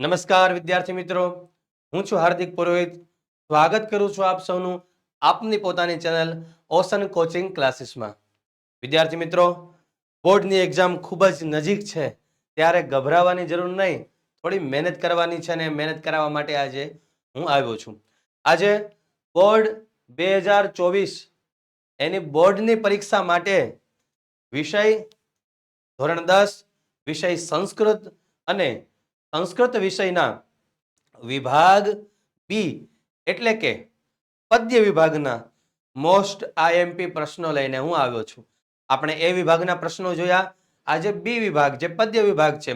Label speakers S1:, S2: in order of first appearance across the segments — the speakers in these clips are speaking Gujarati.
S1: નમસ્કાર, વિદ્યાર્થી મિત્રો. હું છું હાર્દિક પુરોહિત. સ્વાગત કરું છું આપ સૌનું આપની પોતાની ચેનલ ઓશન કોચિંગ ક્લાસીસમાં. વિદ્યાર્થી મિત્રો, બોર્ડની એક્ઝામ ખૂબ જ નજીક છે. ત્યારે ગભરાવાની જરૂર નહીં. થોડી મહેનત કરવાની છે અને મહેનત કરાવવા માટે આજે હું આવ્યો છું. આજે બોર્ડ બે હજાર ચોવીસ એની બોર્ડની પરીક્ષા માટે વિષય ધોરણ દસ, વિષય સંસ્કૃત અને સંસ્કૃત વિષયના વિભાગ બી એટલે કે પદ્ય વિભાગના મોસ્ટ આઈએમપી પ્રશ્નો લઈને હું આવ્યો છું. આપણે એ વિભાગના પ્રશ્નો જોયા આજે બી વિભાગ, જે પદ્ય વિભાગ છે,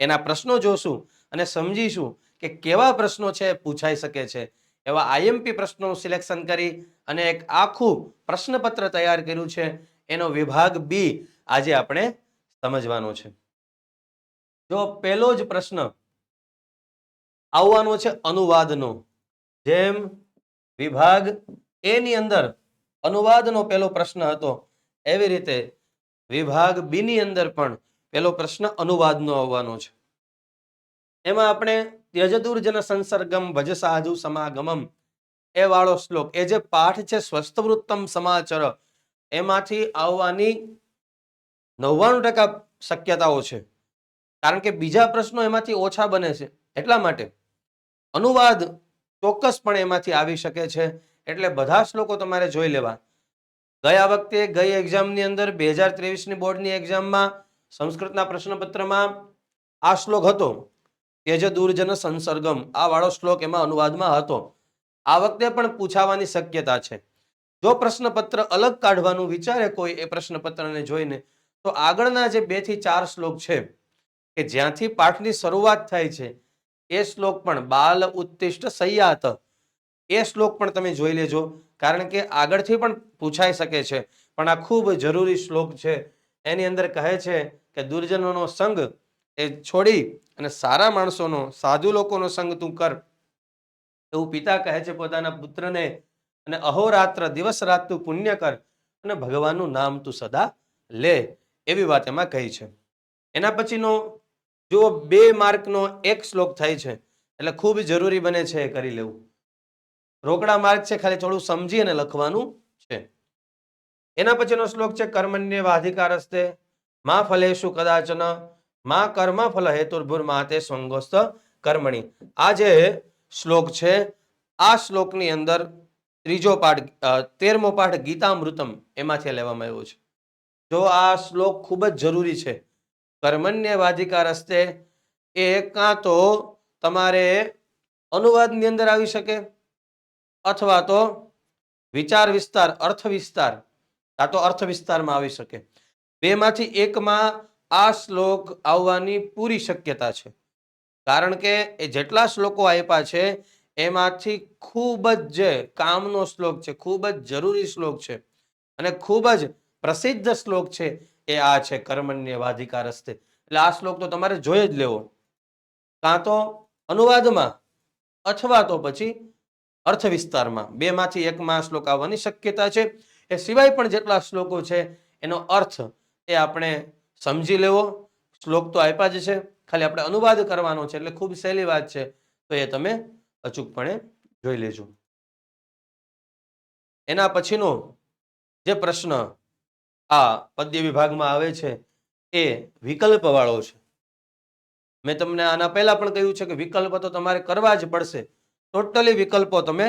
S1: એના પ્રશ્નો જોશું અને સમજીશું કે કેવા પ્રશ્નો છે પૂછાઈ શકે છે. એવા આઈએમપી પ્રશ્નો સિલેક્શન કરી અને એક આખું પ્રશ્નપત્ર તૈયાર કર્યું છે. એનો વિભાગ બી આજે આપણે સમજવાનો છે. જો પહેલો જ પ્રશ્ન આવવાનો છે અનુવાદનો, જેમ વિભાગ એ ની અંદર અનુવાદનો પહેલો પ્રશ્ન હતો, એવી રીતે વિભાગ બી ની અંદર પણ પહેલો પ્રશ્ન અનુવાદનો આવવાનો છે. એમાં આપણે ત્યજદુર્જન સંસર્ગમ ભજ સાધુ સમાગમમ, એ વાળો શ્લોક, એ જે પાઠ છે સ્વસ્થવૃત્તમ સમાચર, એમાંથી આવવાની નવ્વાણું ટકા શક્યતાઓ છે. કારણ કે બીજા પ્રશ્નો એમાંથી ઓછા બને છે. એટલા માટે અનુવાદ ચોક્કસપણે એમાંથી આવી શકે છે. એટલે બધા શ્લોકો તમારે જોઈ લેવા. ગયા વખતે ગઈ એક્ઝામની અંદર બે હજાર ત્રેવીસની બોર્ડની એક્ઝામમાં સંસ્કૃતના પ્રશ્નપત્રમાં આ શ્લોક હતો, કે જે દુર્જન સંસર્ગમ, આ વાળો શ્લોક એમાં અનુવાદમાં હતો. આ વખતે પણ પૂછાવાની શક્યતા છે. જો પ્રશ્નપત્ર અલગ કાઢવાનું વિચારે કોઈ એ પ્રશ્નપત્રને જોઈને, તો આગળના જે બેથી ચાર શ્લોક છે કે જ્યાંથી પાઠની શરૂઆત થાય છે, એ શ્લોક પણ બાલ ઉત્તિષ્ટ સૈયાત. એ શ્લોક પણ તમે જોઈ લેજો, કારણ કે આગળથી પણ પૂછાઈ શકે છે, પણ આ ખૂબ જરૂરી શ્લોક છે. એની અંદર કહે છે કે દુર્જનોનો સંગ એ છોડી અને સારા માણસોનો, સાધુ લોકોનો સંગ તું કર. એવું પિતા કહે છે પોતાના પુત્રને, અને અહોરાત્ર દિવસ રાત તું પુણ્ય કર અને ભગવાનનું નામ તું સદા લે, એવી વાત એમાં કહી છે. એના પછીનો જો બે માર્કનો એક શ્લોક થાય છે, એટલે ખૂબ જરૂરી બને છે એ કરી લેવું. રોકડા માર્ક છે, ખાલી થોડું સમજી અને લખવાનું છે. એના પછીનો શ્લોક છે કર્મન્ય વાધિકાર હસ્તે મા ફલેશુ કદાચન, મા કર્મ ફલ હેતુર્ભુર માતે સ્વંગોસ્ત કર્મણી. આ જે શ્લોક છે, આ શ્લોકની અંદર ત્રીજો પાઠ તેરમો પાઠ ગીતામૃતમ એમાંથી લેવામાં આવ્યો છે. જો આ શ્લોક ખૂબ જ જરૂરી છે કર્મણ્ય વાધિકા હસ્તે એ કાં તો તમારે અનુવાદની અંદર આવી શકે? અથવા તો વિચાર વિસ્તાર, અર્થ વિસ્તાર, કાં તો અર્થ વિસ્તારમાં આવી શકે? બેમાંથી એકમાં આ શ્લોક આવવાની પૂરી શક્યતા છે. કારણ કે એ જેટલા શ્લોકો આપ્યા છે, એમાંથી ખૂબ જ જે કામનો શ્લોક છે, ખૂબ જ જરૂરી શ્લોક છે. અને ખૂબ જ પ્રસિદ્ધ શ્લોક છે. એ આ છે કર્મણ્ય વાધિકાર રસ્તે એટલે આ શ્લોક તો તમારે જોઈ જ લેવો. કાં તો અનુવાદમાં અથવા તો પછી અર્થ વિસ્તારમાં બેમાંથી એકમાં શ્લોક આવવાની શક્યતા છે. એ સિવાય પણ જેટલા શ્લોકો છે, એનો અર્થ એ આપણે સમજી લેવો. શ્લોક તો આપ્યા જ છે. ખાલી આપણે અનુવાદ કરવાનો છે એટલે ખૂબ સહેલી વાત છે. તો એ તમે અચૂકપણે જોઈ લેજો. એના પછીનો જે પ્રશ્ન આ પદ્ય વિભાગમાં આવે છે, એ વિકલ્પ વાળો છે. મેં તમને આના પહેલા પણ કહ્યું છે કે વિકલ્પ તો તમારે કરવા જ પડશે. ટોટલી વિકલ્પો તમે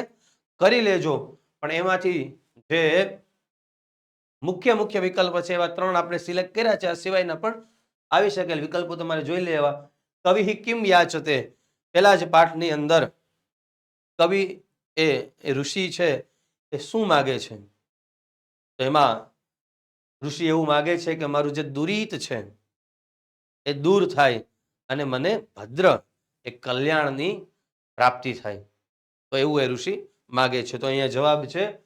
S1: કરી લેજો. પણ એમાંથી જે મુખ્ય મુખ્ય વિકલ્પ છે, એવા ત્રણ આપણે સિલેક્ટ કર્યા છે, આ સિવાયના પણ આવી શકેલ વિકલ્પો તમારે જોઈ લેવા. કવિ કિમ યાચતે પેલા જ પાઠની અંદર કવિ એ ઋષિ છે, એ શું માગે છે? એમાં ઋષિ એવું માગે છે કે મારું જે દુરીત છે, એ દૂર થાય અને મને ભદ્ર, એ કલ્યાણની પ્રાપ્તિ થાય. તો એવું એ ઋષિ માગે છે. તો અહીંયા જવાબ છે,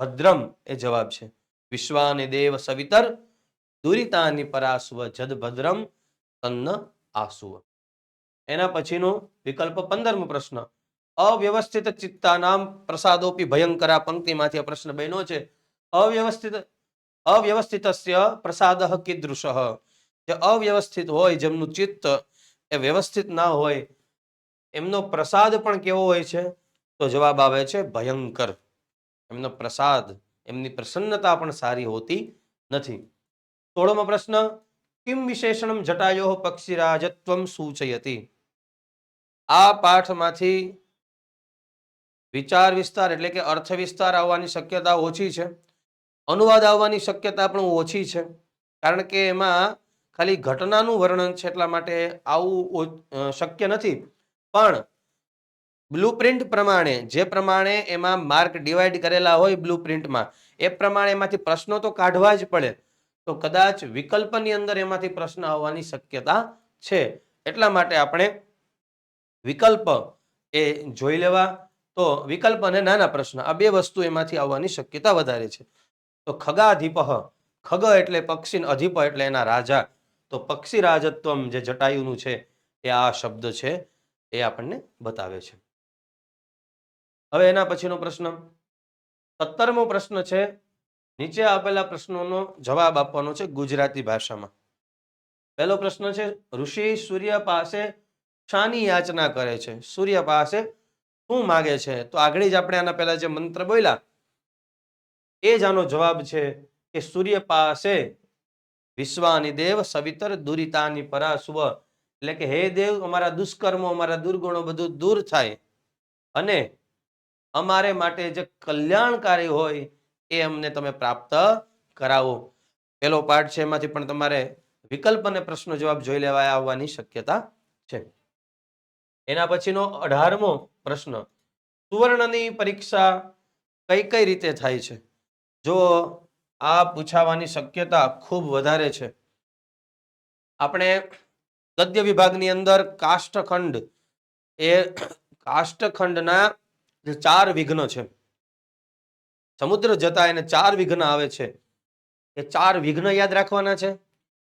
S1: ભદ્રમ એ જવાબ છે. વિશ્વાને દેવ સવિતર, દુરિતાની પરાસુવ જદ ભદ્રમ તન્ન આસુવ. એના પછીનો વિકલ્પ પંદરમો પ્રશ્ન. અવ્યવસ્થિત ચિત્તાનામ પ્રસાદોપી ભયંકરા પંક્તિમાંથી આ પ્રશ્ન બન્યો છે. અવ્યવસ્થિત અવ્યવસ્થિતસ્ય પ્રસાદ કીદૃશ. જે અવ્યવસ્થિત હોય, જેમનું ચિત્ત એ વ્યવસ્થિત ના હોય, એમનો પ્રસાદ પણ કેવો હોય છે? તો જવાબ આવે છે ભયંકર. એમનો પ્રસાદ, એમની પ્રસન્નતા પણ સારી હોતી નથી. સોળમો પ્રશ્ન, કિમ વિશેષણમ જટાયો પક્ષીરાજત્વમ સૂચયતી? આ પાઠમાંથી વિચાર વિસ્તાર એટલે કે અર્થ વિસ્તાર આવવાની શક્યતા ઓછી છે. અનુવાદ આવવાની શક્યતા પણ ઓછી છે. કારણ કે એમાં ખાલી ઘટનાનું વર્ણન છે એટલા માટે આવું શક્ય નથી. પણ બ્લુપ્રિન્ટ પ્રમાણે, જે પ્રમાણે એમાં માર્ક ડિવાઈડ કરેલા હોય બ્લુપ્રિન્ટમાં, એ પ્રમાણે એમાંથી પ્રશ્નો તો કાઢવા જ પડે. તો કદાચ વિકલ્પની અંદર એમાંથી પ્રશ્ન આવવાની શક્યતા છે. એટલા માટે આપણે વિકલ્પ એ જોઈ લેવા. તો વિકલ્પ અને નાના પ્રશ્ન, આ બે વસ્તુ એમાંથી આવવાની શક્યતા વધારે છે. તો ખગાધિપ, ખગ એટલે પક્ષી અધિપ એટલે એના રાજા. તો પક્ષી રાજત્વમ જે જટાયુનું છે, એ આ શબ્દ છે, એ આપણને બતાવે છે. હવે એના પછીનો પ્રશ્ન. સત્તરમો પ્રશ્ન છે, નીચે આપેલા પ્રશ્નોનો જવાબ આપવાનો છે ગુજરાતી ભાષામાં. પહેલો પ્રશ્ન છે, ઋષિ સૂર્ય પાસે શાની યાચના કરે છે? સૂર્ય પાસે શું માગે છે? તો આગળ જ આપણે આના પહેલા જે મંત્ર બોલ્યા એ જ આનો જવાબ છે કે સૂર્ય પાસે વિશ્વાની દેવ સવિતર દુરિતાની પરાસુવ. એટલે કે હે દેવ, અમારા દુષ્કર્મો, અમારા દુર્ગુણો બધું દૂર થાય અને અમારે માટે જે કલ્યાણકારી હોય એ અમને તમે પ્રાપ્ત કરાવો. પેલો પાઠ છે, એમાંથી પણ તમારે વિકલ્પ અને પ્રશ્નો જવાબ જોઈ લેવા આવવાની શક્યતા છે. એના પછીનો અઢારમો પ્રશ્ન. સુવર્ણની પરીક્ષા કઈ કઈ રીતે થાય છે? જો આ પૂછાવાની શક્યતા ખૂબ વધારે છે. આપણે ગદ્ય વિભાગની અંદર કાષ્ઠખંડ એ કાષ્ઠખંડના જે ચાર વિઘ્ન છે. સમુદ્ર જતા એને ચાર વિઘ્ન આવે છે. એ ચાર વિઘ્ન યાદ રાખવાના છે?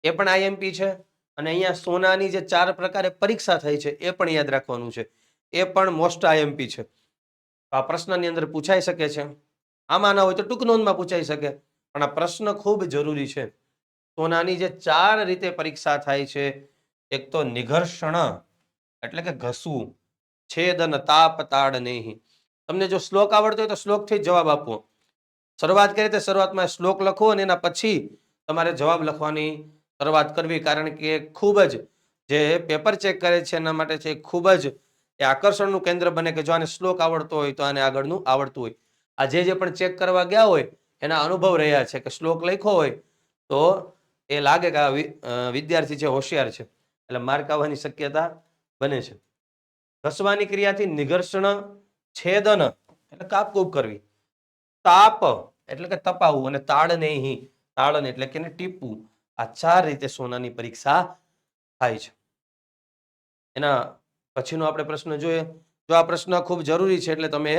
S1: એ પણ આઈએમપી છે અને અહીંયા સોનાની જે ચાર પ્રકારે પરીક્ષા થઈ છે એ પણ યાદ રાખવાનું છે. એ પણ મોસ્ટ આઈએમપી છે. આ પ્રશ્નની અંદર પૂછાઈ શકે છે. આમાં ના હોય તો ટૂંક નોંધમાં પૂછાઈ શકે. પણ આ પ્રશ્ન ખૂબ જરૂરી છે. સોનાની જે ચાર રીતે પરીક્ષા થાય છે, એક તો નિઘર્ષણ, એટલે કે ઘસવું છેદન તાપ, તાડ નહીં. તમને જો શ્લોક આવડતો હોય તો શ્લોકથી જવાબ આપવો શરૂઆત કરી તે શરૂઆતમાં શ્લોક લખો અને એના પછી તમારે જવાબ લખવાની શરૂઆત કરવી, કારણ કે ખૂબ જ જે પેપર ચેક કરે છે એના માટે છે ખૂબ જ એ આકર્ષણનું કેન્દ્ર બને કે જો આને શ્લોક આવડતો હોય તો આને આગળનું આવડતું હોય. આ જે પણ ચેક કરવા ગયા હોય, એના અનુભવ રહ્યા છે કે શ્લોક લખ્યો હોય, તો એ લાગે કે આ વિદ્યાર્થી છે હોશિયાર છે, એટલે માર્ક આવવાની શક્યતા બને છે. ઘસવાની ક્રિયાથી નિઘર્ષણ, છેદન, એટલે કાપકૂપ કરવી. તાપ, એટલે કે તપાવવું અને તાડને હિ તાળન એટલે કે ટીપવું. આ ચાર રીતે સોનાની પરીક્ષા થાય છે. એના પછીનો આપણે પ્રશ્ન જોઈએ. જો આ પ્રશ્ન ખૂબ જરૂરી છે, એટલે તમે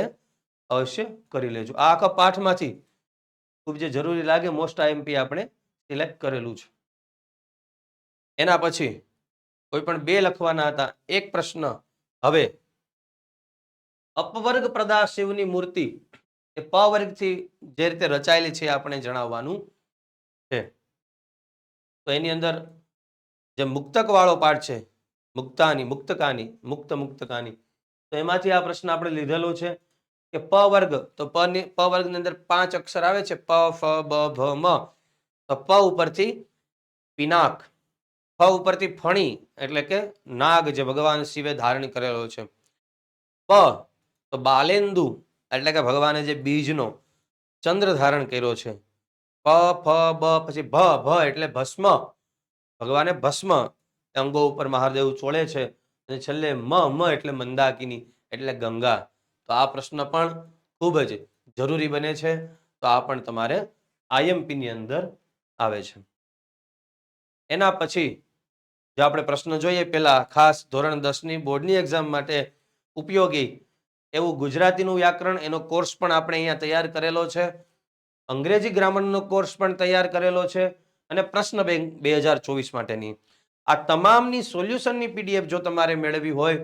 S1: અવશ્ય કરી લેજો. આ આખા પાઠમાંથી ખૂબ જે જરૂરી લાગે મોસ્ટ આઈએમપી આપણે સિલેક્ટ કરેલું છે. એના પછી કોઈ પણ બે લખવાના હતા, એક પ્રશ્ન, હવે અપવર્ગ પ્રદા શિવની મૂર્તિ એ પ વર્ગથી જે રીતે રચાયેલી છે આપણે જણાવવાનું છે. તો એની અંદર જે મુક્તક વાળો પાઠ છે, મુક્તાની, મુક્તકાની, મુક્ત મુક્તકાની, તો એમાંથી આ પ્રશ્ન આપણે લીધેલો છે. કે પ વર્ગ, તો પ ની, પ વર્ગની અંદર પાંચ અક્ષર આવે છે, પ, ફ, બ ભ મ. તો પ ઉપરથી પિનાક, ફ ઉપરથી ફણી, એટલે કે નાગ જે ભગવાન શિવે ધારણ કરેલો છે. પ, તો બાલેન્દુ, એટલે કે ભગવાને જે બીજનો ચંદ્ર ધારણ કર્યો છે. પ, ફ, બ, પછી ભ ભ એટલે ભસ્મ. ભગવાને ભસ્મ અંગો ઉપર મહાદેવ ચોળે છે. અને છેલ્લે મ મ એટલે મંદાકિની, એટલે ગંગા. તો આ પ્રશ્ન પણ ખૂબ જ જરૂરી બને છે. તો આ પણ તમારે આઈએમપી ની અંદર આવે છે. એના પછી જો આપણે પ્રશ્ન જોઈએ, પેલા ખાસ ધોરણ દસની બોર્ડની એક્ઝામ માટે ઉપયોગી એવું ગુજરાતીનું વ્યાકરણ, એનો કોર્સ પણ આપણે અહીંયા તૈયાર કરેલો છે. અંગ્રેજી ગ્રામરનો કોર્સ પણ તૈયાર કરેલો છે અને પ્રશ્ન બેંક બે હજાર ચોવીસ માટેની. આ તમામની સોલ્યુશનની પીડીએફ જો તમારે મેળવી હોય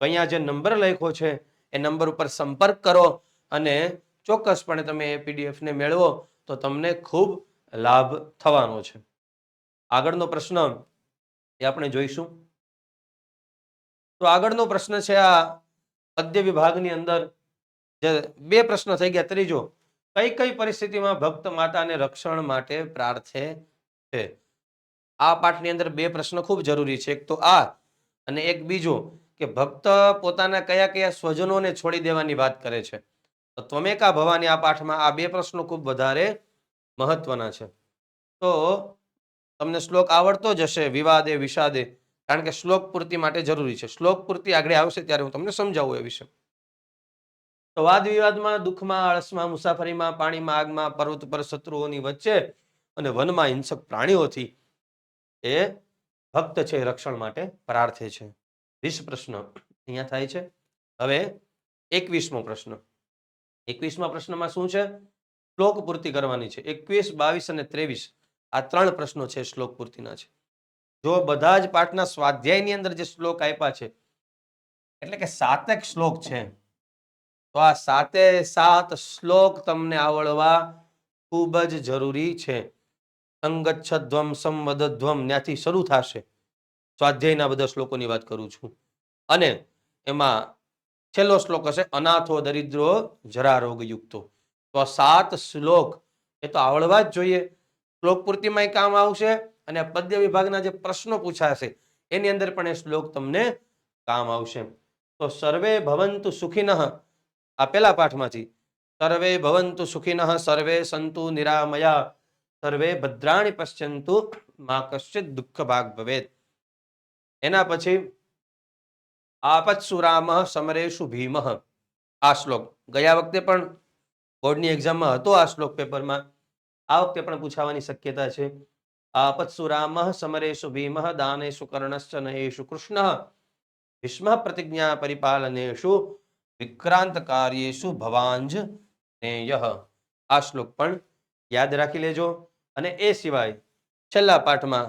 S1: અહીંયા જે નંબર લખ્યો છે એ નંબર ઉપર સંપર્ક કરો અને ચોક્કસપણે તમે એ પીડીએફને મેળવો તો તમને ખૂબ લાભ થવાનો છે. આગળનો પ્રશ્ન એ આપણે જોઈશું. તો આગળનો પ્રશ્ન છે આ પદ્ય વિભાગની અંદર જે બે પ્રશ્ન થઈ ગયા. ત્રીજો, કઈ કઈ પરિસ્થિતિમાં ભક્ત માતાને રક્ષણ માટે પ્રાર્થે છે? આ પાઠની અંદર બે પ્રશ્ન ખૂબ જરૂરી છે. એક તો આ અને એક બીજો કે ભક્ત પોતાના કયા કયા સ્વજનોને છોડી દેવાની વાત કરે છે? તો ત્વમેકા ભવાની આ પાઠમાં આ બે પ્રશ્નો ખૂબ વધારે મહત્વના છે. તો તમને શ્લોક આવડતો જ હશે, વિવાદે, વિષાદે, કારણ કે શ્લોક પૂર્તિ માટે જરૂરી છે. શ્લોક પૂર્તિ આગળ આવશે ત્યારે હું તમને સમજાવું એ વિશે. તો વાદ વિવાદમાં, દુઃખમાં, આળસમાં, મુસાફરીમાં, પાણીમાં, આગમાં, પર્વત પર શત્રુઓની વચ્ચે અને વનમાં હિંસક પ્રાણીઓથી એ ભક્ત છે રક્ષણ માટે પ્રાર્થે છે. વીસ પ્રશ્ન અહીંયા થાય છે. હવે એકવીસમો પ્રશ્ન. એકવીસમા પ્રશ્નમાં શું છે? શ્લોક પૂર્તિ કરવાની છે. એકવીસ, બાવીસ અને ત્રેવીસ આ ત્રણ પ્રશ્નો છે શ્લોક પૂર્તિના છે. જો બધા જ પાઠના સ્વાધ્યાયની અંદર જે શ્લોક આપ્યા છે, એટલે કે સાતેક શ્લોક છે, તો આ સાતે સાત શ્લોક તમને આવડવા ખૂબ જ જરૂરી છે. સંગચ્છધ્વમ સંવદધ્વમ ત્યાંથી શરૂ થશે. સ્વાધ્યાયના બધા શ્લોકોની વાત કરું છું. અને એમાં છેલ્લો શ્લોક હશે, અનાથો દરિદ્રો જરા રોગયુક્તો. તો આ સાત શ્લોક એ તો આવડવા જ જોઈએ. શ્લોક પૂર્તિમાં કામ આવશે અને પદ્ય વિભાગના જે પ્રશ્નો પૂછાશે, એની અંદર પણ એ શ્લોક તમને કામ આવશે. તો સર્વે ભવંતુ સુખિનઃ આ પેલા પાઠમાંથી, સર્વે ભવંતુ સુખિનઃ, સર્વે સંતુ નિરામયા, સર્વે ભદ્રાણી પશ્યંતુ, મા કશ્ચિત દુઃખ ભાગ ભવેત. એના પછી આપત્સુરામ સમરેશુ ભીમ આ શ્લોક. ગયા વખતે પણ બોર્ડની એક્ઝામમાં હતો આ શ્લોક પેપરમાં. આ વખતે પણ પૂછાવાની શક્યતા છે. આપત્સુરામ સમરેશુ ભીમ દાનેશુ કર્ણશ્ચ નહેશુ કૃષ્ણ ભીષ્મ પ્રતિજ્ઞા પરિપાલનેશુ વિક્રાંત કાર્યેશુ ભવાંજ નેયહ આ શ્લોક પણ યાદ રાખી લેજો. અને એ સિવાય છેલ્લા પાઠમાં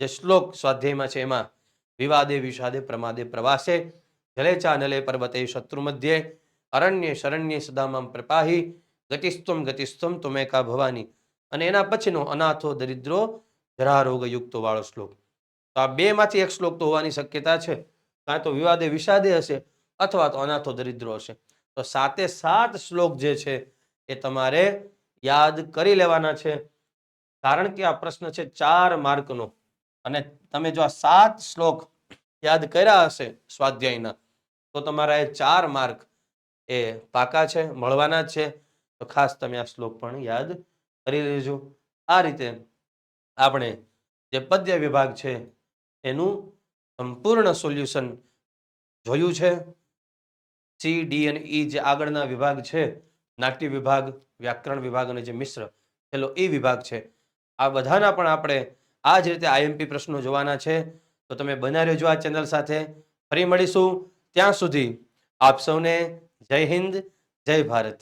S1: જે શ્લોક સ્વાધ્યાયમાં છે એમાં વિવાદે, વિષાદે, પ્રમાદે પ્રવાસે, જલે ચાનલે પર્વતે શત્રુ મધ્યે, અરણ્ય, શરણ્ય સદામાં પ્રપાહી, ગતિસ્તમ ગતિસ્તમ તુમેકા ભવાની. અને એના પછીનો અનાથો, દરિદ્રો જરારોગ યુક્તો વાળો શ્લોક. તો આ બે માંથી એક શ્લોક તો હોવાની શક્યતા છે. કાં તો વિવાદે, વિષાદે હશે, અથવા તો અનાથો, દરિદ્રો હશે. તો સાતે સાત શ્લોક જે છે, એ તમારે યાદ કરી લેવાના છે. કારણ કે આ પ્રશ્ન છે ચાર માર્કનો. અને તમે જો આ સાત શ્લોક યાદ કર્યા હશે સ્વાધ્યાયના, તો તમારા એ ચાર માર્ક એ પાકા છે, મળવાના છે. તો ખાસ તમે આ શ્લોક પણ યાદ કરી લેજો. આ રીતે આપણે જે પદ્ય વિભાગ છે, એનું સંપૂર્ણ સોલ્યુશન જોયું છે. સી ડી અને ઈ જે આગળના વિભાગ છે, નાટ્ય વિભાગ, વ્યાકરણ વિભાગ અને જે મિશ્ર પેલો એ વિભાગ છે, આ બધાના પણ આપણે આ જ રીતે આઈએમપી પ્રશ્નો જોવાના છે. તો તમે બના રહેજો આ ચેનલ સાથે. ફરી મળીશું ત્યાં સુધી આપ સૌને જય હિન્દ, જય ભારત.